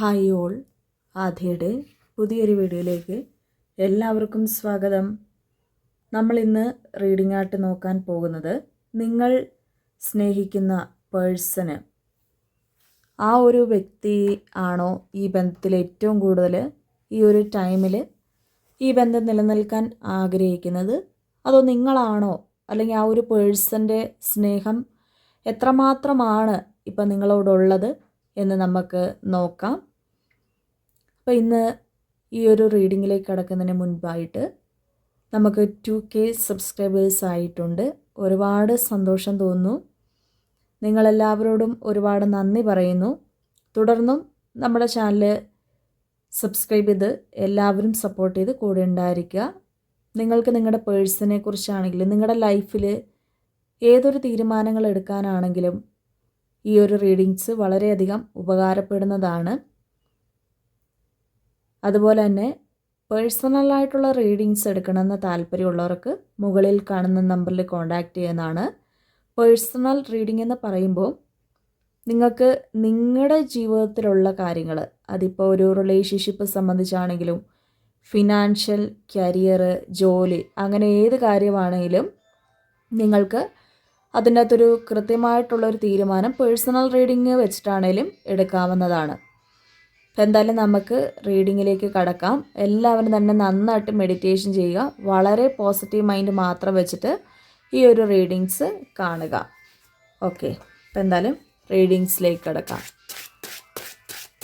Hi all. ആദ്യയുടെ പുതിയൊരു വീഡിയോയിലേക്ക് എല്ലാവർക്കും സ്വാഗതം. നമ്മൾ ഇന്ന് റീഡിംഗ് ആയിട്ട് നോക്കാൻ പോകുന്നത് നിങ്ങൾ സ്നേഹിക്കുന്ന പേഴ്സണ് ആ ഒരു വ്യക്തി ആണോ ഈ ബന്ധത്തിൽ ഏറ്റവും കൂടുതൽ ഈ ഒരു ടൈമിൽ ഈ ബന്ധം നിലനിൽക്കാൻ ആഗ്രഹിക്കുന്നത്? അതോ നിങ്ങളാണോ? അല്ലെങ്കിൽ ആ ഒരു പേഴ്സന്റെ സ്നേഹം എത്രമാത്രമാണ് ഇപ്പം നിങ്ങളോടുള്ളത് എന്ന് നമുക്ക് നോക്കാം. അപ്പോൾ ഇന്ന് ഈ ഒരു റീഡിങ്ങിലേക്ക് കടക്കുന്നതിന് മുൻപായിട്ട് നമുക്ക് ടു കെ സബ്സ്ക്രൈബേഴ്സ് ആയിട്ടുണ്ട്. ഒരുപാട് സന്തോഷം തോന്നുന്നു. നിങ്ങളെല്ലാവരോടും ഒരുപാട് നന്ദി പറയുന്നു. തുടർന്നും നമ്മുടെ ചാനൽ സബ്സ്ക്രൈബ് ചെയ്ത് എല്ലാവരും സപ്പോർട്ട് ചെയ്ത് കൂടെ ഉണ്ടായിരിക്കുക. നിങ്ങൾക്ക് നിങ്ങളുടെ പേഴ്സിനെ കുറിച്ചാണെങ്കിലും നിങ്ങളുടെ ലൈഫിൽ ഏതൊരു തീരുമാനങ്ങൾ എടുക്കാനാണെങ്കിലും ഈ ഒരു റീഡിങ്സ് വളരെയധികം ഉപകാരപ്പെടുന്നതാണ്. അതുപോലെ തന്നെ പേഴ്സണലായിട്ടുള്ള റീഡിങ്സ് എടുക്കണമെന്ന് താല്പര്യമുള്ളവർക്ക് മുകളിൽ കാണുന്ന നമ്പറിൽ കോൺടാക്റ്റ് ചെയ്യുന്നതാണ്. പേഴ്സണൽ റീഡിംഗ് എന്ന് പറയുമ്പോൾ നിങ്ങൾക്ക് നിങ്ങളുടെ ജീവിതത്തിലുള്ള കാര്യങ്ങൾ അതിപ്പോൾ ഒരു റിലേഷൻഷിപ്പ് സംബന്ധിച്ചാണെങ്കിലും ഫിനാൻഷ്യൽ കരിയർ ജോലി അങ്ങനെ ഏത് കാര്യമാണെങ്കിലും നിങ്ങൾക്ക് അതിന്റെ അകത്തൊരു കൃത്യമായിട്ടുള്ളൊരു തീരുമാനം പേഴ്സണൽ റീഡിങ് വെച്ചിട്ടാണേലും എടുക്കാവുന്നതാണ്. അപ്പം എന്തായാലും നമുക്ക് റീഡിങ്ങിലേക്ക് കടക്കാം. എല്ലാവരും തന്നെ നന്നായിട്ട് മെഡിറ്റേഷൻ ചെയ്യുക. വളരെ പോസിറ്റീവ് മൈൻഡ് മാത്രം വെച്ചിട്ട് ഈ ഒരു റീഡിങ്സ് കാണുക. ഓക്കെ അപ്പം എന്തായാലും റീഡിങ്സിലേക്ക് കടക്കാം.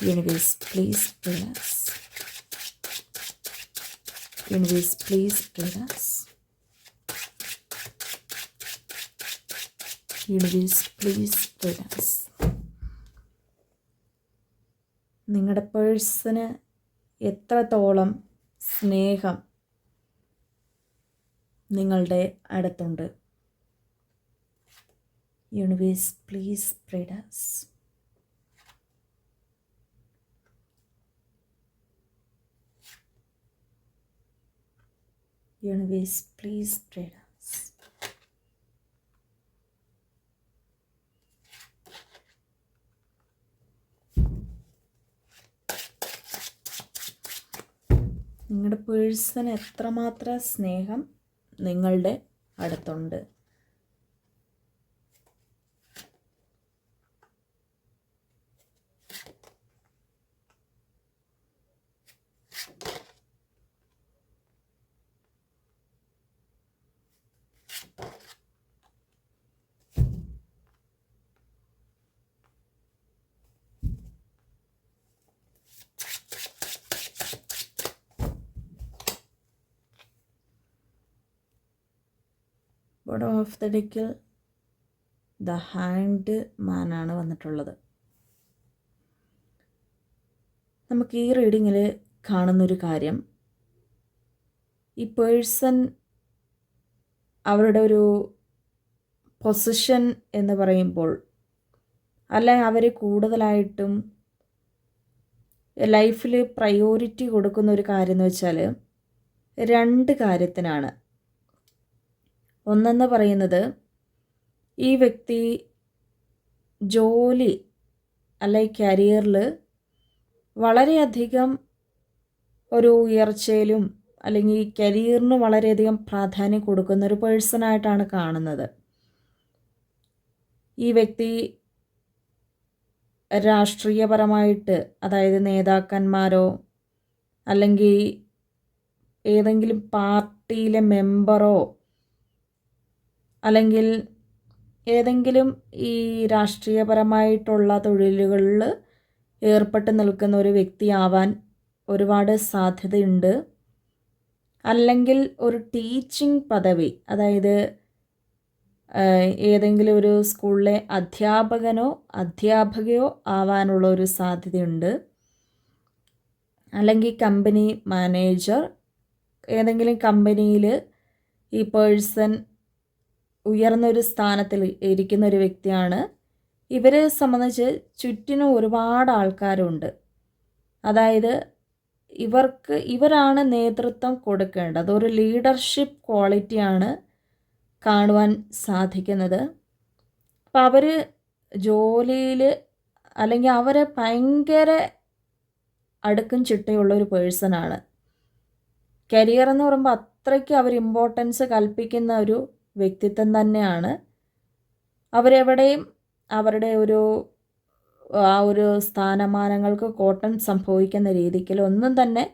Universe please universe please please universe please relax നിങ്ങളുടെ പേഴ്സന് എത്രത്തോളം സ്നേഹം നിങ്ങളുടെ അടുത്തുണ്ട്? യൂണിവേഴ്സ് പ്ലീസ് പ്രീഡാസ് യൂണിവേഴ്സ് പ്ലീസ് പ്രിഡസ് നിങ്ങളുടെ പേഴ്സൺ എത്രമാത്രം സ്നേഹം നിങ്ങളുടെ അടുത്തുണ്ട്? ബോട്ടം ഓഫ് ദ ഡെക്കിൽ ദ ഹാൻഡ് മാനാണ് വന്നിട്ടുള്ളത്. നമുക്ക് ഈ റീഡിങ്ങിൽ കാണുന്നൊരു കാര്യം. ഈ പേഴ്സൺ അവരുടെ ഒരു പൊസിഷൻ എന്ന് പറയുമ്പോൾ അല്ല അവർ കൂടുതലായിട്ടും ലൈഫിൽ പ്രയോറിറ്റി കൊടുക്കുന്ന ഒരു കാര്യം എന്ന് വെച്ചാൽ രണ്ട് കാര്യത്തിനാണ്. ഒന്നെന്ന് പറയുന്നത് ഈ വ്യക്തി ജോലി അല്ലെ കരിയറിൽ വളരെയധികം ഒരു ഉയർച്ചയിലും അല്ലെങ്കിൽ കരിയറിന് വളരെയധികം പ്രാധാന്യം കൊടുക്കുന്ന ഒരു പേഴ്സണായിട്ടാണ് കാണുന്നത്. ഈ വ്യക്തി രാഷ്ട്രീയപരമായിട്ട് അതായത് നേതാക്കന്മാരോ അല്ലെങ്കിൽ ഏതെങ്കിലും പാർട്ടിയിലെ മെമ്പറോ അല്ലെങ്കിൽ ഏതെങ്കിലും ഈ രാഷ്ട്രീയപരമായിട്ടുള്ള തൊഴിലുകളിൽ ഏർപ്പെട്ട് നിൽക്കുന്ന ഒരു വ്യക്തിയാവാൻ ഒരുപാട് സാധ്യതയുണ്ട്. അല്ലെങ്കിൽ ഒരു ടീച്ചിങ് പദവി അതായത് ഏതെങ്കിലും ഒരു സ്കൂളിലെ അധ്യാപകനോ അധ്യാപകയോ ആവാനുള്ള ഒരു സാധ്യതയുണ്ട്. അല്ലെങ്കിൽ കമ്പനി മാനേജർ ഏതെങ്കിലും കമ്പനിയിൽ ഈ പേഴ്സൺ ഉയർന്നൊരു സ്ഥാനത്തിൽ ഇരിക്കുന്ന ഒരു വ്യക്തിയാണ്. ഇവരെ സംബന്ധിച്ച് ചുറ്റിനും ഒരുപാട് ആൾക്കാരുണ്ട്. അതായത് ഇവർക്ക് ഇവരാണ് നേതൃത്വം കൊടുക്കേണ്ടത്. ഒരു ലീഡർഷിപ്പ് ക്വാളിറ്റിയാണ് കാണുവാൻ സാധിക്കുന്നത്. അപ്പം അവർ ജോലിയിൽ അല്ലെങ്കിൽ അവരെ ഭയങ്കര അടുക്കും ചിട്ടയുള്ള ഒരു പേഴ്സണാണ് കരിയർ എന്ന് പറയുമ്പോൾ അത്രയ്ക്ക് അവർ ഇമ്പോർട്ടൻസ് കൽപ്പിക്കുന്ന ഒരു വ്യക്തിത്വം തന്നെയാണ്. അവരെവിടെയും അവരുടെ ഒരു ആ ഒരു സ്ഥാനമാനങ്ങൾക്ക് കോട്ടം സംഭവിക്കുന്ന രീതിക്കിൽ ഒന്നും തന്നെ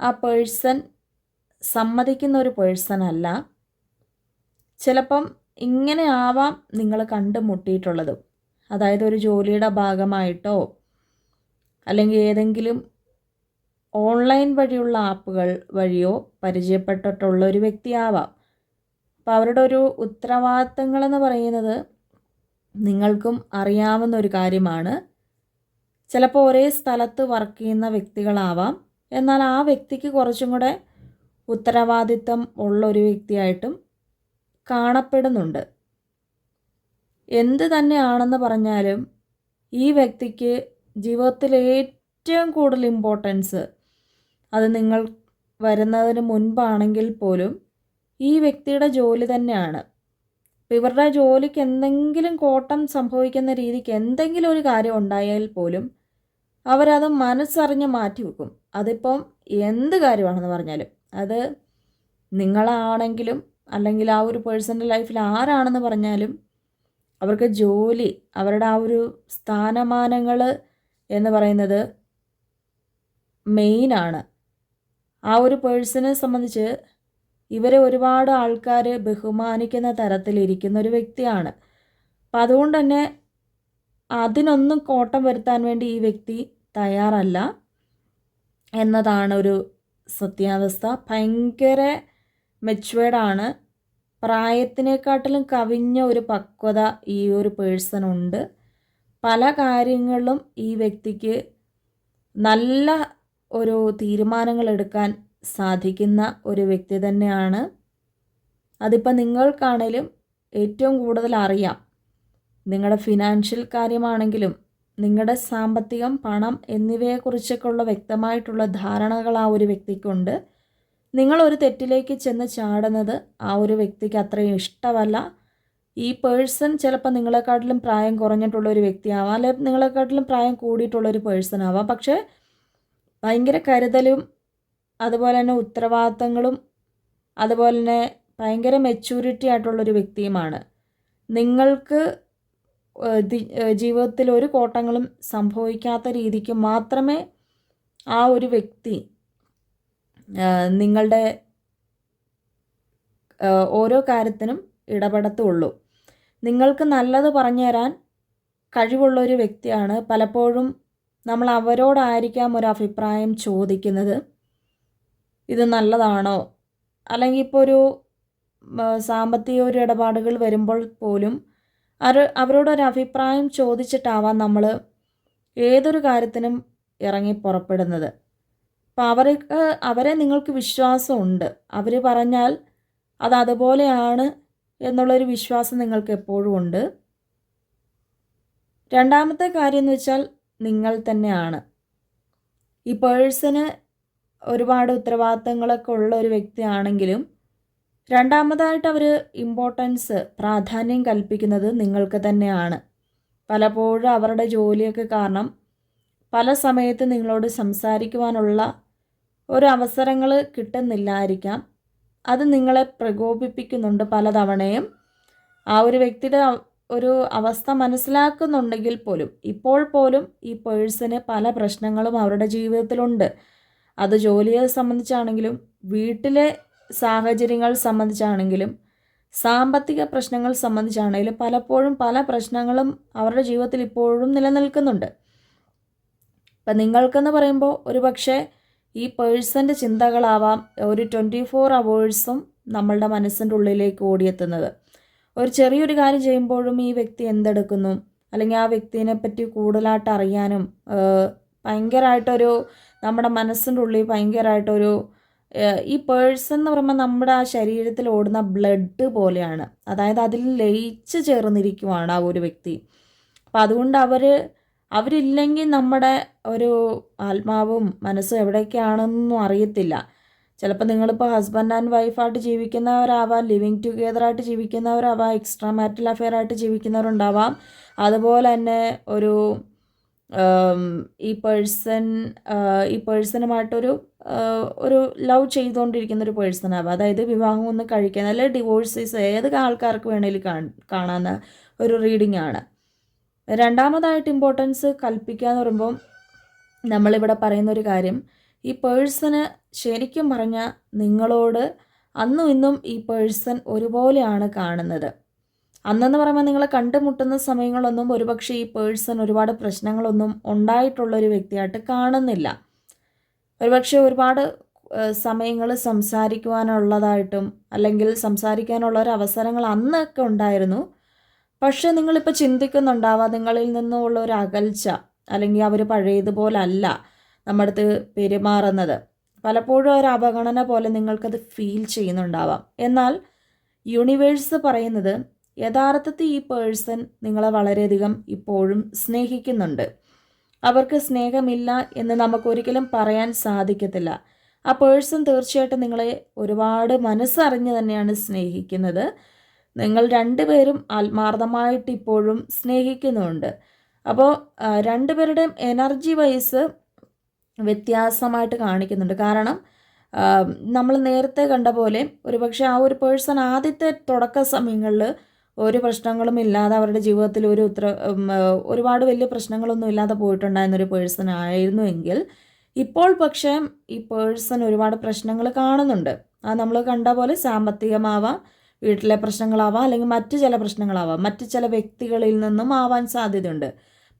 ആ പേഴ്സൺ സമ്മതിക്കുന്ന ഒരു പേഴ്സൺ അല്ല. ചിലപ്പം ഇങ്ങനെ ആവാം നിങ്ങൾ കണ്ടുമുട്ടിയിട്ടുള്ളതും. അതായത് ഒരു ജോലിയുടെ ഭാഗമായിട്ടോ അല്ലെങ്കിൽ ഏതെങ്കിലും ഓൺലൈൻ വഴിയുള്ള ആപ്പുകൾ വഴിയോ പരിചയപ്പെട്ടിട്ടുള്ള ഒരു വ്യക്തിയാവാം അപ്പോൾ അവരുടെ ഒരു ഉത്തരവാദിത്തങ്ങളെന്ന് പറയുന്നത് നിങ്ങൾക്കും അറിയാവുന്ന ഒരു കാര്യമാണ്. ചിലപ്പോൾ ഒരേ സ്ഥലത്ത് വർക്ക് ചെയ്യുന്ന വ്യക്തികളാവാം. എന്നാൽ ആ വ്യക്തിക്ക് കുറച്ചും കൂടെ ഉത്തരവാദിത്തം ഉള്ള ഒരു വ്യക്തിയായിട്ടും കാണപ്പെടുന്നുണ്ട്. എന്ത് തന്നെയാണെന്ന് പറഞ്ഞാലും ഈ വ്യക്തിക്ക് ജീവിതത്തിൽ ഏറ്റവും കൂടുതൽ ഇമ്പോർട്ടൻസ് അത് നിങ്ങൾ വരുന്നതിന് മുൻപാണെങ്കിൽ പോലും ഈ വ്യക്തിയുടെ ജോലി തന്നെയാണ്. അപ്പോൾ ഇവരുടെ ജോലിക്ക് എന്തെങ്കിലും കോട്ടം സംഭവിക്കുന്ന രീതിക്ക് എന്തെങ്കിലും ഒരു കാര്യം ഉണ്ടായാൽ പോലും അവരത് മനസ്സറിഞ്ഞ് മാറ്റി വെക്കും. അതിപ്പം എന്ത് കാര്യമാണെന്ന് പറഞ്ഞാലും. അത് നിങ്ങളാണെങ്കിലും അല്ലെങ്കിൽ ആ ഒരു പേഴ്സന്റെ ലൈഫിൽ ആരാണെന്ന് പറഞ്ഞാലും അവർക്ക് ജോലി അവരുടെ ആ ഒരു സ്ഥാനമാനങ്ങൾ എന്ന് പറയുന്നത് മെയിനാണ്. ആ ഒരു പേഴ്സണെ സംബന്ധിച്ച് ഇവരെ ഒരുപാട് ആൾക്കാർ ബഹുമാനിക്കുന്ന തരത്തിലിരിക്കുന്ന ഒരു വ്യക്തിയാണ്. അപ്പം അതുകൊണ്ട് തന്നെ അതിനൊന്നും കോട്ടം വരുത്താൻ വേണ്ടി ഈ വ്യക്തി തയ്യാറല്ല എന്നതാണ് ഒരു സത്യാവസ്ഥ. ഭയങ്കര മെച്ചുവേർഡാണ് പ്രായത്തിനെക്കാട്ടിലും കവിഞ്ഞ ഒരു പക്വത ഈ ഒരു പേഴ്സണുണ്ട് പല കാര്യങ്ങളിലും ഈ വ്യക്തിക്ക് നല്ല ഒരു തീരുമാനങ്ങൾ എടുക്കാൻ സാധിക്കുന്ന ഒരു വ്യക്തി തന്നെയാണ്. അതിപ്പോൾ നിങ്ങൾക്കാണേലും ഏറ്റവും കൂടുതൽ അറിയാം. നിങ്ങളുടെ ഫിനാൻഷ്യൽ കാര്യമാണെങ്കിലും നിങ്ങളുടെ സാമ്പത്തികം പണം എന്നിവയെക്കുറിച്ചൊക്കെയുള്ള വ്യക്തമായിട്ടുള്ള ധാരണകൾ ആ ഒരു വ്യക്തിക്കുണ്ട്. നിങ്ങൾ ഒരു തെറ്റിലേക്ക് ചെന്ന് ചാടുന്നത് ആ ഒരു വ്യക്തിക്ക് അത്രയും ഇഷ്ടമല്ല. ഈ പേഴ്സൺ ചിലപ്പോൾ നിങ്ങളെക്കാട്ടിലും പ്രായം കുറഞ്ഞിട്ടുള്ള ഒരു വ്യക്തിയാവാം. അല്ലെ നിങ്ങളെക്കാട്ടിലും പ്രായം കൂടിയിട്ടുള്ള ഒരു പേഴ്സൺ ആവാം. പക്ഷേ ഭയങ്കര കരുതലും അതുപോലെ തന്നെ ഉത്തരവാദിത്തങ്ങളും അതുപോലെ തന്നെ ഭയങ്കര മെച്യൂരിറ്റി ആയിട്ടുള്ളൊരു വ്യക്തിയുമാണ്. നിങ്ങൾക്ക് ജീവിതത്തിൽ ഒരു കോട്ടങ്ങളും സംഭവിക്കാത്ത രീതിക്ക് മാത്രമേ ആ ഒരു വ്യക്തി നിങ്ങളുടെ ഓരോ കാര്യത്തിനും ഇടപെടത്തുള്ളൂ. നിങ്ങൾക്ക് നല്ലത് പറഞ്ഞു തരാൻ കഴിവുള്ള ഒരു വ്യക്തിയാണ്. പലപ്പോഴും നമ്മൾ അവരോടായിരിക്കാം ഒരു അഭിപ്രായം ചോദിക്കുന്നത്. ഇത് നല്ലതാണോ? അല്ലെങ്കിൽ ഇപ്പോൾ ഒരു സാമ്പത്തിക ഒരു ഇടപാടുകൾ വരുമ്പോൾ പോലും അവർ അവരോടൊരു അഭിപ്രായം ചോദിച്ചിട്ടാവാം നമ്മൾ ഏതൊരു കാര്യത്തിനും ഇറങ്ങി പുറപ്പെടുന്നത്. അപ്പോൾ അവർക്ക് അവരെ നിങ്ങൾക്ക് വിശ്വാസമുണ്ട്. അവർ പറഞ്ഞാൽ അത് അതുപോലെയാണ് എന്നുള്ളൊരു വിശ്വാസം നിങ്ങൾക്ക് എപ്പോഴും ഉണ്ട്. രണ്ടാമത്തെ കാര്യം എന്ന് വെച്ചാൽ നിങ്ങൾ തന്നെയാണ്. ഈ പേഴ്സണ് ഒരുപാട് ഉത്തരവാദിത്തങ്ങളൊക്കെ ഉള്ള ഒരു വ്യക്തിയാണെങ്കിലും രണ്ടാമതായിട്ട് അവർ ഇമ്പോർട്ടൻസ് പ്രാധാന്യം കൽപ്പിക്കുന്നത് നിങ്ങൾക്ക് തന്നെയാണ്. പലപ്പോഴും അവരുടെ ജോലിയൊക്കെ കാരണം പല സമയത്ത് നിങ്ങളോട് സംസാരിക്കുവാനുള്ള ഒരു അവസരങ്ങൾ കിട്ടുന്നില്ലായിരിക്കാം. അത് നിങ്ങളെ പ്രകോപിപ്പിക്കുന്നുണ്ട് പലതവണയും. ആ ഒരു വ്യക്തിയുടെ ഒരു അവസ്ഥ മനസ്സിലാക്കുന്നുണ്ടെങ്കിൽ പോലും ഇപ്പോൾ പോലും ഈ പേഴ്സന് പല പ്രശ്നങ്ങളും അവരുടെ ജീവിതത്തിലുണ്ട്. അത് ജോലിയെ സംബന്ധിച്ചാണെങ്കിലും വീട്ടിലെ സാഹചര്യങ്ങൾ സംബന്ധിച്ചാണെങ്കിലും സാമ്പത്തിക പ്രശ്നങ്ങൾ സംബന്ധിച്ചാണെങ്കിലും പലപ്പോഴും പല പ്രശ്നങ്ങളും അവരുടെ ജീവിതത്തിൽ ഇപ്പോഴും നിലനിൽക്കുന്നുണ്ട്. ഇപ്പം നിങ്ങൾക്കെന്ന് പറയുമ്പോൾ ഒരു പക്ഷേ ഈ പേഴ്സന്റെ ചിന്തകളാവാം ഒരു ട്വന്റി ഫോർ അവേഴ്സും നമ്മളുടെ മനസ്സിന്റെ ഉള്ളിലേക്ക് ഓടിയെത്തുന്നത്. ഒരു ചെറിയൊരു കാര്യം ചെയ്യുമ്പോഴും ഈ വ്യക്തി എന്തെടുക്കുന്നു? അല്ലെങ്കിൽ ആ വ്യക്തിനെ പറ്റി കൂടുതലായിട്ട് അറിയാനും ഭയങ്കരമായിട്ടൊരു നമ്മുടെ മനസ്സിന്റെ ഉള്ളിൽ ഭയങ്കരമായിട്ടൊരു ഈ പേഴ്സൺ എന്ന് പറയുമ്പോൾ നമ്മുടെ ആ ശരീരത്തിൽ ഓടുന്ന ബ്ലഡ് പോലെയാണ്. അതായത് അതിൽ ലയിച്ച് ചേർന്നിരിക്കുവാണ് ആ ഒരു വ്യക്തി. അപ്പം അതുകൊണ്ട് അവർ അവരില്ലെങ്കിൽ നമ്മുടെ ഒരു ആത്മാവും മനസ്സും എവിടേക്കാണെന്നൊന്നും അറിയത്തില്ല. ചിലപ്പോൾ നിങ്ങളിപ്പോൾ ഹസ്ബൻഡ് ആൻഡ് വൈഫായിട്ട് ജീവിക്കുന്നവരാവാം ലിവിങ് ടുഗെദറായിട്ട് ജീവിക്കുന്നവരാവാം എക്സ്ട്രാ മാരിറ്റൽ അഫെയർ ആയിട്ട് ജീവിക്കുന്നവരുണ്ടാവാം. അതുപോലെ തന്നെ ഒരു ഈ പേഴ്സൺ ഈ പേഴ്സണുമായിട്ടൊരു ഒരു ലവ് ചെയ്തുകൊണ്ടിരിക്കുന്ന ഒരു പേഴ്സൺ ആവാം. അതായത് വിവാഹം ഒന്ന് കഴിക്കാൻ അല്ലെങ്കിൽ ഡിവോഴ്സസ് ഏത് ആൾക്കാർക്ക് വേണേലും കാൺ- കാണാവുന്ന ഒരു റീഡിംഗ് ആണ്. രണ്ടാമതായിട്ട് ഇമ്പോർട്ടൻസ് കൽപ്പിക്കുക എന്ന് പറയുമ്പം നമ്മളിവിടെ പറയുന്ന ഒരു കാര്യം ഈ പേഴ്സണ് ശരിക്കും പറഞ്ഞാൽ നിങ്ങളോട് അന്നും ഇന്നും ഈ പേഴ്സൺ ഒരുപോലെയാണ് കാണുന്നത്. അന്നെന്ന് പറയുമ്പോൾ നിങ്ങൾ കണ്ടുമുട്ടുന്ന സമയങ്ങളൊന്നും ഒരുപക്ഷെ ഈ പേഴ്സൺ ഒരുപാട് പ്രശ്നങ്ങളൊന്നും ഉണ്ടായിട്ടുള്ള ഒരു വ്യക്തിയായിട്ട് കാണുന്നില്ല. ഒരുപക്ഷെ ഒരുപാട് സമയങ്ങൾ സംസാരിക്കുവാനുള്ളതായിട്ടും അല്ലെങ്കിൽ സംസാരിക്കാനുള്ള ഒരു അവസരങ്ങൾ അന്നൊക്കെ ഉണ്ടായിരുന്നു. പക്ഷെ നിങ്ങളിപ്പോൾ ചിന്തിക്കുന്നുണ്ടാവാം നിങ്ങളിൽ നിന്നുള്ള ഒരു അകൽച്ച അല്ലെങ്കിൽ അവർ പഴയതുപോലല്ല നമ്മുടെ അടുത്ത് പെരുമാറുന്നത്. പലപ്പോഴും ഒരു അവഗണന പോലെ നിങ്ങൾക്കത് ഫീൽ ചെയ്യുന്നുണ്ടാവാം. എന്നാൽ യൂണിവേഴ്സ് പറയുന്നത് യഥാർത്ഥത്തിൽ ഈ പേഴ്സൺ നിങ്ങളെ വളരെയധികം ഇപ്പോഴും സ്നേഹിക്കുന്നുണ്ട്. അവർക്ക് സ്നേഹമില്ല എന്ന് നമുക്കൊരിക്കലും പറയാൻ സാധിക്കത്തില്ല. ആ പേഴ്സൺ തീർച്ചയായിട്ടും നിങ്ങളെ ഒരുപാട് മനസ്സറിഞ്ഞ് തന്നെയാണ് സ്നേഹിക്കുന്നത്. നിങ്ങൾ രണ്ടുപേരും ആത്മാർത്ഥമായിട്ട് ഇപ്പോഴും സ്നേഹിക്കുന്നുണ്ട്. അപ്പോൾ രണ്ടുപേരുടെയും എനർജി വൈസ് വ്യത്യാസമായിട്ട് കാണിക്കുന്നുണ്ട്. കാരണം നമ്മൾ നേരത്തെ കണ്ട പോലെ ഒരുപക്ഷെ ആ ഒരു പേഴ്സൺ ആദ്യത്തെ തുടക്ക സമയങ്ങളിൽ ഒരു പ്രശ്നങ്ങളും ഇല്ലാതെ അവരുടെ ജീവിതത്തിൽ ഒരു ഉത്തര ഒരുപാട് വലിയ പ്രശ്നങ്ങളൊന്നും ഇല്ലാതെ പോയിട്ടുണ്ടായിരുന്നൊരു പേഴ്സൺ ആയിരുന്നു എങ്കിൽ ഇപ്പോൾ പക്ഷേ ഈ പേഴ്സൺ ഒരുപാട് പ്രശ്നങ്ങൾ കാണുന്നുണ്ട്. അത് നമ്മൾ കണ്ട പോലെ സാമ്പത്തികമാവാം വീട്ടിലെ പ്രശ്നങ്ങളാവാം അല്ലെങ്കിൽ മറ്റു ചില പ്രശ്നങ്ങളാവാം മറ്റു ചില വ്യക്തികളിൽ നിന്നും ആവാൻ സാധ്യതയുണ്ട്.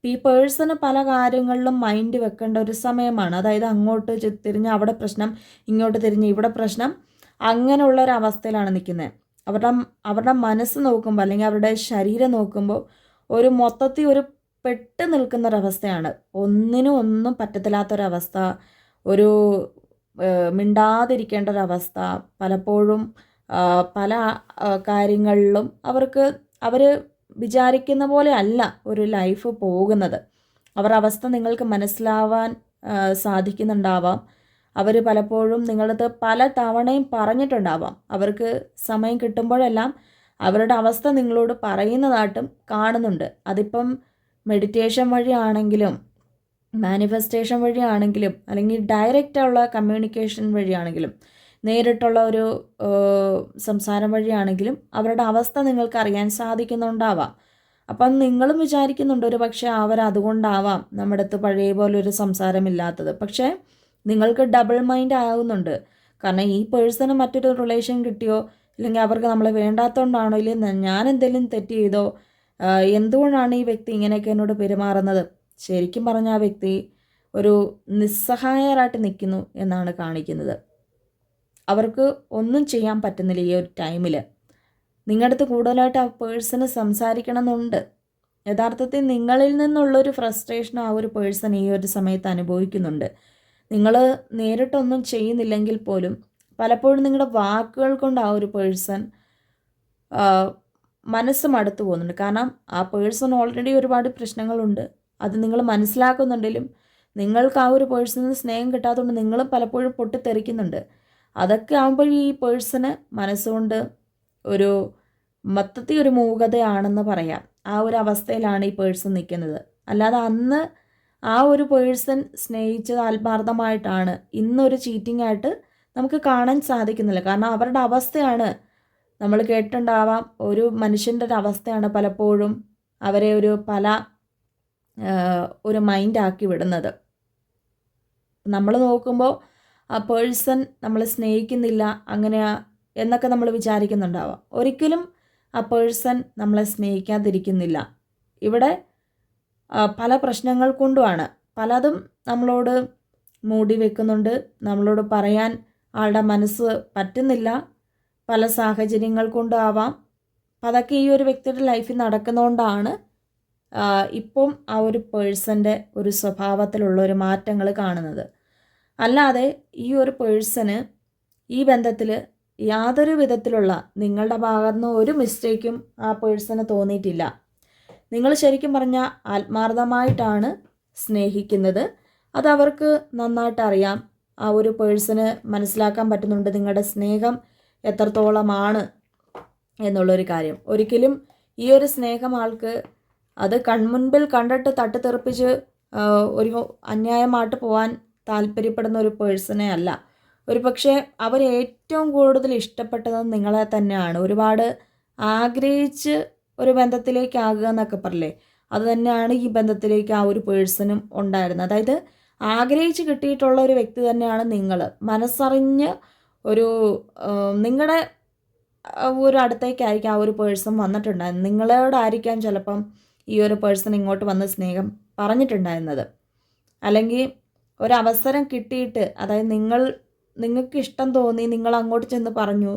ഈ പേഴ്സണ് പല കാര്യങ്ങളിലും മൈൻഡ് വെക്കേണ്ട ഒരു സമയമാണ്. അതായത് അങ്ങോട്ട് തിരിഞ്ഞ് അവിടെ പ്രശ്നം ഇങ്ങോട്ട് തിരിഞ്ഞ് ഇവിടെ പ്രശ്നം അങ്ങനെയുള്ള ഒരു അവസ്ഥയിലാണ് നിൽക്കുന്നത് അവരുടെ അവരുടെ മനസ്സ് നോക്കുമ്പോൾ അല്ലെങ്കിൽ അവരുടെ ശരീരം നോക്കുമ്പോൾ ഒരു മൊത്തത്തിൽ ഒരു പെട്ട് നിൽക്കുന്നൊരവസ്ഥയാണ്. ഒന്നിനും ഒന്നും പറ്റത്തില്ലാത്തൊരവസ്ഥ ഒരു മിണ്ടാതിരിക്കേണ്ട ഒരവസ്ഥ പലപ്പോഴും പല കാര്യങ്ങളിലും അവർക്ക് അവർ വിചാരിക്കുന്ന പോലെ അല്ല ഒരു ലൈഫ് പോകുന്നത്. അവരുടെ അവസ്ഥ നിങ്ങൾക്ക് മനസ്സിലാവാൻ സാധിക്കുന്നുണ്ടാവാം. അവർ പലപ്പോഴും നിങ്ങളത് പല തവണയും പറഞ്ഞിട്ടുണ്ടാവാം. അവർക്ക് സമയം കിട്ടുമ്പോഴെല്ലാം അവരുടെ അവസ്ഥ നിങ്ങളോട് പറയുന്നതായിട്ടും കാണുന്നുണ്ട്. അതിപ്പം മെഡിറ്റേഷൻ വഴിയാണെങ്കിലും മാനിഫെസ്റ്റേഷൻ വഴിയാണെങ്കിലും അല്ലെങ്കിൽ ഡയറക്റ്റുള്ള കമ്മ്യൂണിക്കേഷൻ വഴിയാണെങ്കിലും നേരിട്ടുള്ള ഒരു സംസാരം വഴിയാണെങ്കിലും അവരുടെ അവസ്ഥ നിങ്ങൾക്ക് അറിയാൻ സാധിക്കുന്നുണ്ടാവാം. അപ്പം നിങ്ങളും വിചാരിക്കുന്നുണ്ട് ഒരു പക്ഷേ അവർ നമ്മുടെ അടുത്ത് പഴയ പോലെ ഒരു സംസാരമില്ലാത്തത്. പക്ഷേ നിങ്ങൾക്ക് ഡബിൾ മൈൻഡ് ആകുന്നുണ്ട് കാരണം ഈ പേഴ്സണ് മറ്റൊരു റിലേഷൻ കിട്ടിയോ ഇല്ലെങ്കിൽ അവർക്ക് നമ്മളെ വേണ്ടാത്തതുകൊണ്ടാണോ ഇല്ലെങ്കിൽ ഞാൻ എന്തെങ്കിലും തെറ്റ് ചെയ്തോ എന്തുകൊണ്ടാണ് ഈ വ്യക്തി ഇങ്ങനെയൊക്കെ എന്നോട് പെരുമാറുന്നത്? ശരിക്കും പറഞ്ഞ ആ വ്യക്തി ഒരു നിസ്സഹായരായിട്ട് നിൽക്കുന്നു എന്നാണ് കാണിക്കുന്നത്. അവർക്ക് ഒന്നും ചെയ്യാൻ പറ്റുന്നില്ല ഈ ഒരു ടൈമിൽ നിങ്ങളുടെ അടുത്ത് കൂടുതലായിട്ട് ആ പേഴ്സണ് സംസാരിക്കണം എന്നുണ്ട് യഥാർത്ഥത്തിൽ നിങ്ങളിൽ നിന്നുള്ളൊരു ഫ്രസ്ട്രേഷൻ ആ ഒരു പേഴ്സൺ ഈ ഒരു സമയത്ത് അനുഭവിക്കുന്നുണ്ട്. നിങ്ങൾ നേരിട്ടൊന്നും ചെയ്യുന്നില്ലെങ്കിൽ പോലും പലപ്പോഴും നിങ്ങളുടെ വാക്കുകൾ കൊണ്ട് ആ ഒരു പേഴ്സൺ മനസ്സ് മടുത്തു പോകുന്നുണ്ട്. കാരണം ആ പേഴ്സൺ ഓൾറെഡി ഒരുപാട് പ്രശ്നങ്ങളുണ്ട്. അത് നിങ്ങൾ മനസ്സിലാക്കുന്നുണ്ടെങ്കിലും നിങ്ങൾക്ക് ആ ഒരു പേഴ്സണിൽ നിന്ന് സ്നേഹം കിട്ടാത്തതുകൊണ്ട് നിങ്ങളും പലപ്പോഴും പൊട്ടിത്തെറിക്കുന്നുണ്ട്. അതൊക്കെ ആകുമ്പോൾ ഈ പേഴ്സണ് മനസ്സുകൊണ്ട് ഒരു മൊത്തത്തിൽ ഒരു മൂകതയാണെന്ന് പറയാം. ആ ഒരു അവസ്ഥയിലാണ് ഈ പേഴ്സൺ നിൽക്കുന്നത്. അല്ലാതെ അന്ന് ആ ഒരു പേഴ്സൺ സ്നേഹിച്ചത് ആത്മാർത്ഥമായിട്ടാണ്. ഇന്നൊരു ചീറ്റിംഗ് ആയിട്ട് നമുക്ക് കാണാൻ സാധിക്കുന്നില്ല. കാരണം അവരുടെ അവസ്ഥയാണ് നമ്മൾ കേട്ടിട്ടുണ്ടാവാം. ഒരു മനുഷ്യന്റെ ഒരു അവസ്ഥയാണ് പലപ്പോഴും അവരെ ഒരു പല ഒരു മൈൻഡാക്കി വിടുന്നത്. നമ്മൾ നോക്കുമ്പോൾ ആ പേഴ്സൺ നമ്മളെ സ്നേഹിക്കുന്നില്ല അങ്ങനെയാ എന്നൊക്കെ നമ്മൾ വിചാരിക്കുന്നുണ്ടാവാം. ഒരിക്കലും ആ പേഴ്സൺ നമ്മളെ സ്നേഹിക്കാതിരിക്കുന്നില്ല. ഇവിടെ പല പ്രശ്നങ്ങൾ കൊണ്ടുമാണ്. പലതും നമ്മളോട് മൂടി വെക്കുന്നുണ്ട്. നമ്മളോട് പറയാൻ ആളുടെ മനസ്സ് പറ്റുന്നില്ല. പല സാഹചര്യങ്ങൾ കൊണ്ടാവാം. അതൊക്കെ ഈ ഒരു വ്യക്തിയുടെ ലൈഫിൽ നടക്കുന്നതുകൊണ്ടാണ് ഇപ്പം ആ ഒരു പേഴ്സന്റെ ഒരു സ്വഭാവത്തിലുള്ള ഒരു മാറ്റങ്ങൾ കാണുന്നത്. അല്ലാതെ ഈ ഒരു പേഴ്സന് ഈ ബന്ധത്തിൽ യാതൊരു വിധത്തിലുള്ള നിങ്ങളുടെ ഭാഗത്തുനിന്ന് ഒരു മിസ്റ്റേക്കും ആ പേഴ്സന് തോന്നിയിട്ടില്ല. നിങ്ങൾ ശരിക്കും പറഞ്ഞാൽ ആത്മാർത്ഥമായിട്ടാണ് സ്നേഹിക്കുന്നത്. അത് അവർക്ക് നന്നായിട്ട് അറിയാം ആ ഒരു പേഴ്സണ് മനസ്സിലാക്കാൻ പറ്റുന്നുണ്ട് നിങ്ങളുടെ സ്നേഹം എത്രത്തോളമാണ് എന്നുള്ളൊരു കാര്യം. ഒരിക്കലും ഈ ഒരു സ്നേഹം ആൾക്ക് അത് കൺമുൻപിൽ കണ്ടിട്ട് തട്ടിത്തെറിപ്പിച്ച് ഒരു അന്യായമായിട്ട് പോകാൻ താല്പര്യപ്പെടുന്ന ഒരു പേഴ്സണെ അല്ല. ഒരു പക്ഷേ അവർ ഏറ്റവും കൂടുതൽ ഇഷ്ടപ്പെട്ടത് നിങ്ങളെ തന്നെയാണ്. ഒരുപാട് ആഗ്രഹിച്ച് ഒരു ബന്ധത്തിലേക്കാകുക എന്നൊക്കെ പറയില്ലേ അത് തന്നെയാണ് ഈ ബന്ധത്തിലേക്ക് ആ ഒരു പേഴ്സണും ഉണ്ടായിരുന്നത്. അതായത് ആഗ്രഹിച്ച് കിട്ടിയിട്ടുള്ള ഒരു വ്യക്തി തന്നെയാണ് നിങ്ങൾ മനസ്സറിഞ്ഞ് ഒരു നിങ്ങളുടെ ഒരു അടുത്തേക്കായിരിക്കും ആ ഒരു പേഴ്സൺ വന്നിട്ടുണ്ടായിരുന്നത്. നിങ്ങളോടായിരിക്കാം ചിലപ്പം ഈ ഒരു പേഴ്സൺ ഇങ്ങോട്ട് വന്ന് സ്നേഹം പറഞ്ഞിട്ടുണ്ടായിരുന്നത്. അല്ലെങ്കിൽ ഒരവസരം കിട്ടിയിട്ട് അതായത് നിങ്ങൾ നിങ്ങൾക്ക് ഇഷ്ടം തോന്നി നിങ്ങൾ അങ്ങോട്ട് ചെന്ന് പറഞ്ഞു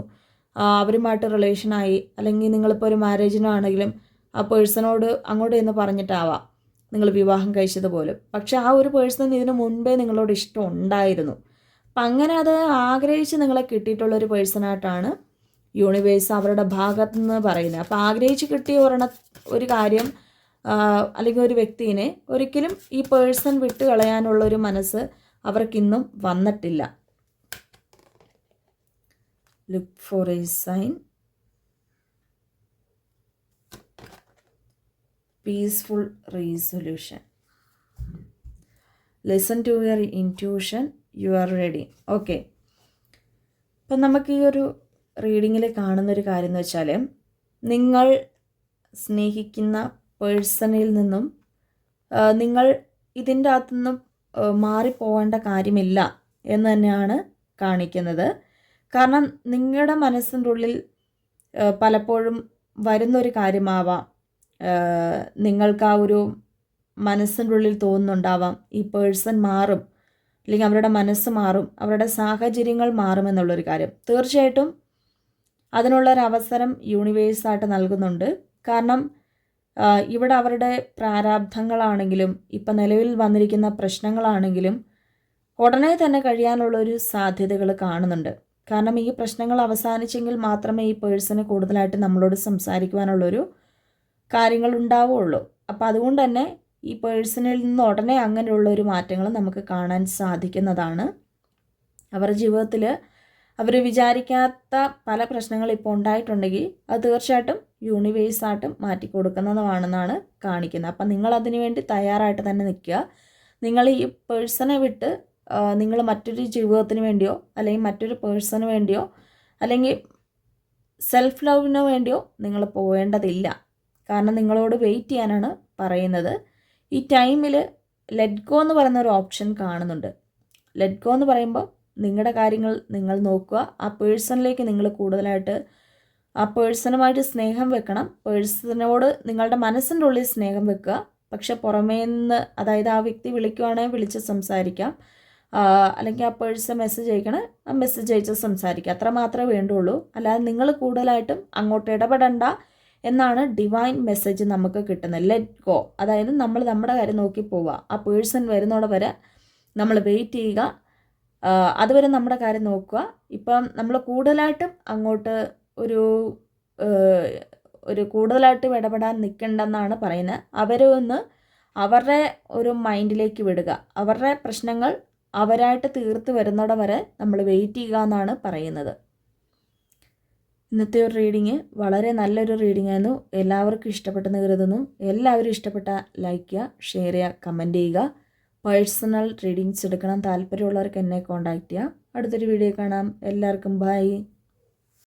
അവരുമായിട്ട് റിലേഷനായി അല്ലെങ്കിൽ നിങ്ങളിപ്പോൾ ഒരു മാരേജിനാണെങ്കിലും ആ പേഴ്സണോട് അങ്ങോട്ട് എന്ന് പറഞ്ഞിട്ടാവാം. നിങ്ങൾ വിവാഹം കഴിച്ചത് പോലും പക്ഷെ ആ ഒരു പേഴ്സൺ ഇതിനു മുൻപേ നിങ്ങളോട് ഇഷ്ടം ഉണ്ടായിരുന്നു. അപ്പം അങ്ങനെ അത് ആഗ്രഹിച്ച് നിങ്ങളെ കിട്ടിയിട്ടുള്ള ഒരു പേഴ്സണായിട്ടാണ് യൂണിവേഴ്സ് അവരുടെ ഭാഗത്തു നിന്ന് പറയുന്നത്. അപ്പോൾ ആഗ്രഹിച്ച് കിട്ടിയ ഒരെണ്ണ ഒരു കാര്യം അല്ലെങ്കിൽ ഒരു വ്യക്തിനെ ഒരിക്കലും ഈ പേഴ്സൺ വിട്ട് കളയാനുള്ള ഒരു മനസ്സ് അവർക്കിന്നും വന്നിട്ടില്ല. Look for a sign peaceful resolution listen to your intuition you are ready okay അപ്പം നമുക്ക് ഈ ഒരു റീഡിങ്ങിൽ കാണുന്നൊരു കാര്യം എന്ന് വെച്ചാൽ നിങ്ങൾ സ്നേഹിക്കുന്ന പേഴ്സണിൽ നിന്നും നിങ്ങൾ ഇതിന്റെ അകത്തുനിന്നും മാറിപ്പോവേണ്ട കാര്യമില്ല എന്ന് തന്നെയാണ് കാണിക്കുന്നത്. കാരണം നിങ്ങളുടെ മനസ്സിന്റെ ഉള്ളിൽ പലപ്പോഴും വരുന്നൊരു കാര്യമാവാം. നിങ്ങൾക്ക് ആ ഒരു മനസ്സിന്റെ ഉള്ളിൽ തോന്നുന്നുണ്ടാവാം. ഈ പേഴ്സൺ മാറും അല്ലെങ്കിൽ അവരുടെ മനസ്സ് മാറും അവരുടെ സാഹചര്യങ്ങൾ മാറുമെന്നുള്ളൊരു കാര്യം. തീർച്ചയായിട്ടും അതിനുള്ളൊരവസരം യൂണിവേഴ്സായിട്ട് നൽകുന്നുണ്ട്. കാരണം ഇവിടെ അവരുടെ പ്രാരാബ്ധങ്ങളാണെങ്കിലും ഇപ്പം നിലവിൽ വന്നിരിക്കുന്ന പ്രശ്നങ്ങളാണെങ്കിലും ഉടനെ തന്നെ കഴിയാനുള്ളൊരു സാധ്യതകൾ കാണുന്നുണ്ട്. കാരണം ഈ പ്രശ്നങ്ങൾ അവസാനിച്ചെങ്കിൽ മാത്രമേ ഈ പേഴ്സണ് കൂടുതലായിട്ട് നമ്മളോട് സംസാരിക്കുവാനുള്ളൊരു കാര്യങ്ങൾ ഉണ്ടാവുള്ളൂ. അപ്പോൾ അതുകൊണ്ട് തന്നെ ഈ പേഴ്സണിൽ നിന്ന് ഉടനെ അങ്ങനെയുള്ള ഒരു മാറ്റങ്ങൾ നമുക്ക് കാണാൻ സാധിക്കുന്നതാണ്. അവരുടെ ജീവിതത്തിൽ അവർ വിചാരിക്കാത്ത പല പ്രശ്നങ്ങൾ ഇപ്പോൾ ഉണ്ടായിട്ടുണ്ടെങ്കിൽ അത് തീർച്ചയായിട്ടും യൂണിവേഴ്സായിട്ടും മാറ്റി കൊടുക്കുന്നതുമാണെന്നാണ് കാണിക്കുന്നത്. അപ്പം നിങ്ങൾ അതിനു വേണ്ടി തയ്യാറായിട്ട് തന്നെ നിൽക്കുക. നിങ്ങൾ ഈ പേഴ്സണെ വിട്ട് നിങ്ങൾ മറ്റൊരു ജീവിതത്തിന് വേണ്ടിയോ അല്ലെങ്കിൽ മറ്റൊരു പേഴ്സണ് വേണ്ടിയോ അല്ലെങ്കിൽ സെൽഫ് ലവിന് വേണ്ടിയോ നിങ്ങൾ പോകേണ്ടതില്ല കാരണം നിങ്ങളോട് വെയിറ്റ് ചെയ്യാനാണ് പറയുന്നത്. ഈ ടൈമിൽ ലെറ്റ് ഗോ എന്ന് പറയുന്ന ഒരു ഓപ്ഷൻ കാണുന്നുണ്ട്. ലെറ്റ് ഗോ എന്ന് പറയുമ്പോൾ നിങ്ങളുടെ കാര്യങ്ങൾ നിങ്ങൾ നോക്കുക. ആ പേഴ്സണിലേക്ക് നിങ്ങൾ കൂടുതലായിട്ട് ആ പേഴ്സണുമായിട്ട് സ്നേഹം വെക്കണം. പേഴ്സണോട് നിങ്ങളുടെ മനസ്സിന്റെ ഉള്ളിൽ സ്നേഹം വെക്കുക. പക്ഷെ പുറമേ നിന്ന് അതായത് ആ വ്യക്തി വിളിക്കുവാണെങ്കിൽ വിളിച്ച് സംസാരിക്കാം. അല്ലെങ്കിൽ ആ പേഴ്സൺ മെസ്സേജ് അയക്കണേ മെസ്സേജ് അയച്ച് സംസാരിക്കുക. അത്ര മാത്രമേ വേണ്ടുള്ളൂ. അല്ലാതെ നിങ്ങൾ കൂടുതലായിട്ടും അങ്ങോട്ട് ഇടപെടണ്ട എന്നാണ് ഡിവൈൻ മെസ്സേജ് നമുക്ക് കിട്ടുന്നത്. ലെറ്റ് ഗോ അതായത് നമ്മൾ നമ്മുടെ കാര്യം നോക്കി പോവുക. ആ പേഴ്സൺ വരുന്നോടെ വരെ നമ്മൾ വെയിറ്റ് ചെയ്യുക. അതുവരെ നമ്മുടെ കാര്യം നോക്കുക. ഇപ്പം നമ്മൾ കൂടുതലായിട്ടും അങ്ങോട്ട് ഒരു ഒരു കൂടുതലായിട്ടും ഇടപെടാൻ നിൽക്കണ്ടെന്നാണ് പറയുന്നത്. അവരെ ഒന്ന് അവരുടെ ഒരു മൈൻഡിലേക്ക് വിടുക. അവരുടെ പ്രശ്നങ്ങൾ അവരായിട്ട് തീർത്ത് വരുന്നിടം വരെ നമ്മൾ വെയിറ്റ് ചെയ്യുക എന്നാണ് പറയുന്നത്. ഇന്നത്തെ ഒരു റീഡിങ് വളരെ നല്ലൊരു റീഡിംഗ് ആയിരുന്നു. എല്ലാവർക്കും ഇഷ്ടപ്പെട്ടെന്ന് കരുതുന്നു. എല്ലാവരും ഇഷ്ടപ്പെട്ട ലൈക്ക് ചെയ്യുക ഷെയർ ചെയ്യുക കമന്റ് ചെയ്യുക. പേഴ്സണൽ റീഡിങ്സ് എടുക്കണം. താല്പര്യമുള്ളവർക്ക് എന്നെ കോൺടാക്റ്റ് ചെയ്യുക. അടുത്തൊരു വീഡിയോ കാണാം. എല്ലാവർക്കും ബൈ